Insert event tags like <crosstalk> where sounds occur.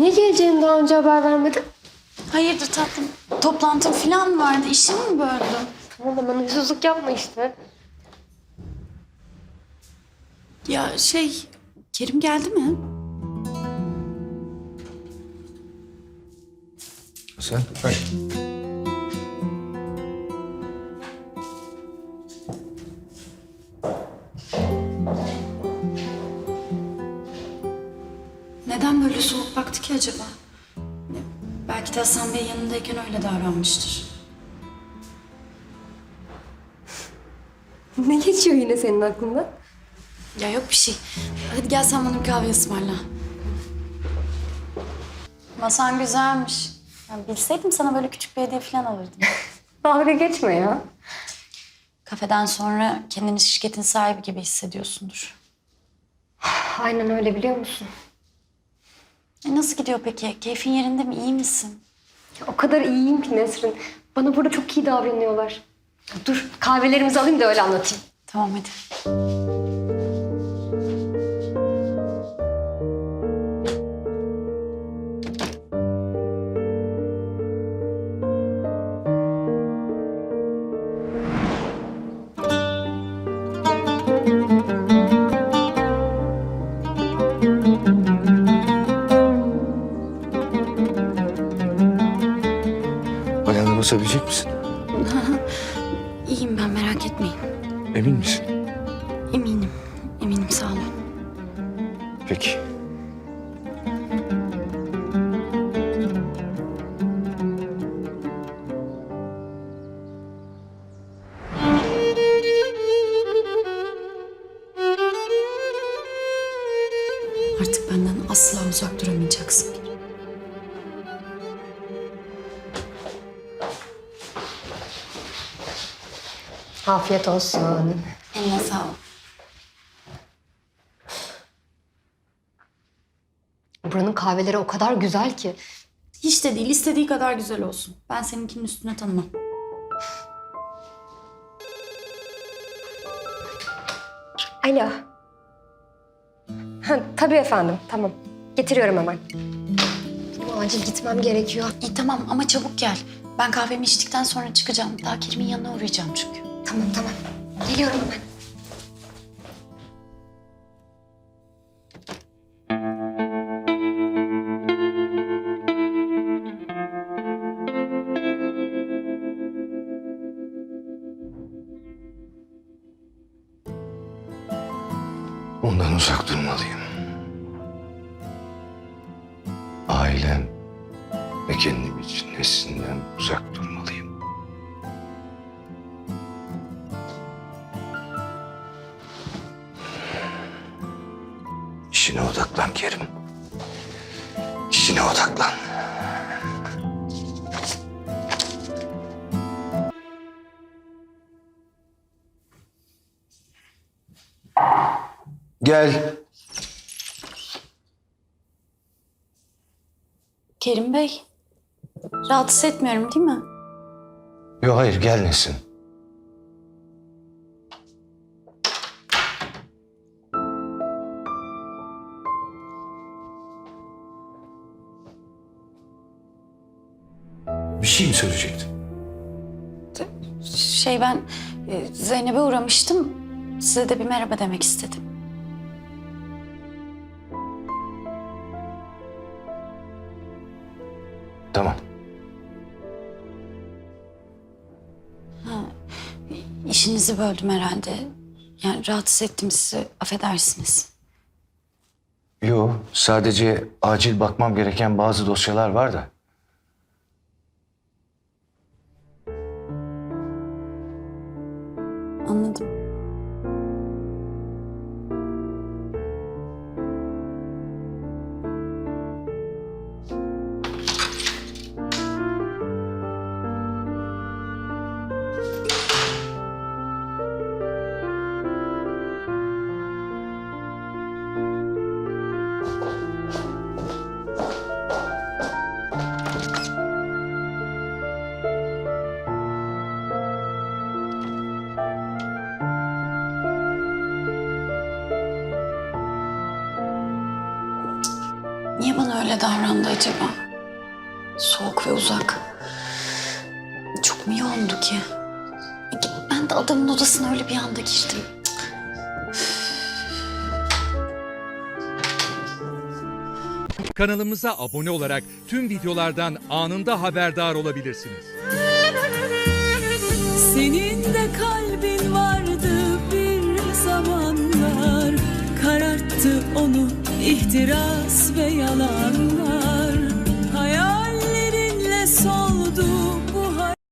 Niye geleceğini daha önce haber vermedin? Hayırdır tatlım? Toplantım falan vardı. İşimi mi böldüm? Tamam ama huysuzluk yapma işte. Ya şey, Kerim geldi mi? Sen? Hayır. Ki acaba? Belki de Hasan Bey yanındayken öyle davranmıştır. Ne geçiyor yine senin aklından? Ya yok bir şey. Hadi gel sen bana bir kahve ısmarla. Masan güzelmiş. Ya bilseydim sana böyle küçük bir hediye falan alırdım. <laughs> Dalga geçme ya. Kafeden sonra kendini şirketin sahibi gibi hissediyorsundur. Aynen öyle biliyor musun? E nasıl gidiyor peki? Keyfin yerinde mi? İyi misin? O kadar iyiyim ki Nesrin. Bana burada çok iyi davranıyorlar. Dur kahvelerimizi alayım da öyle anlatayım. Tamam hadi. Basabilecek misin? <laughs> İyiyim ben merak etmeyin. Emin misin? Eminim. Eminim sağ olun. Peki. Artık benden asla uzak duramayacaksın. Afiyet olsun. Eline sağlık. Buranın kahveleri o kadar güzel ki. Hiç de değil. istediği kadar güzel olsun. Ben seninkinin üstüne tanımam. Alo. Ha, tabii efendim, tamam. Getiriyorum hemen. Benim acil gitmem gerekiyor. İyi tamam ama çabuk gel. Ben kahvemi içtikten sonra çıkacağım. Daha Kerim'in yanına uğrayacağım çünkü. Tamam, tamam. Geliyorum hemen. Ondan uzak durmalıyım. Ailem ve kendim için Neslinden uzak durmalıyım. İşine odaklan Kerim. İşine odaklan. Gel. Kerim Bey. Rahatsız etmiyorum değil mi? Yok hayır gel Nesin. Şey mi söyleyecektin? Şey ben e, Zeynep'e uğramıştım. Size de bir merhaba demek istedim. Tamam. İşinizi böldüm herhalde. Yani rahatsız ettim sizi. Affedersiniz. Yok sadece acil bakmam gereken bazı dosyalar var da. Anladım. Niye bana öyle davrandı acaba? Soğuk ve uzak. Çok mu yoğundu ki? Ben de adamın odasına öyle bir anda girdim. Kanalımıza abone olarak tüm videolardan anında haberdar olabilirsiniz. Senin de kalbin vardı bir zamanlar Kararttı onu ihtiras ve yalanlar Hayallerinle soldu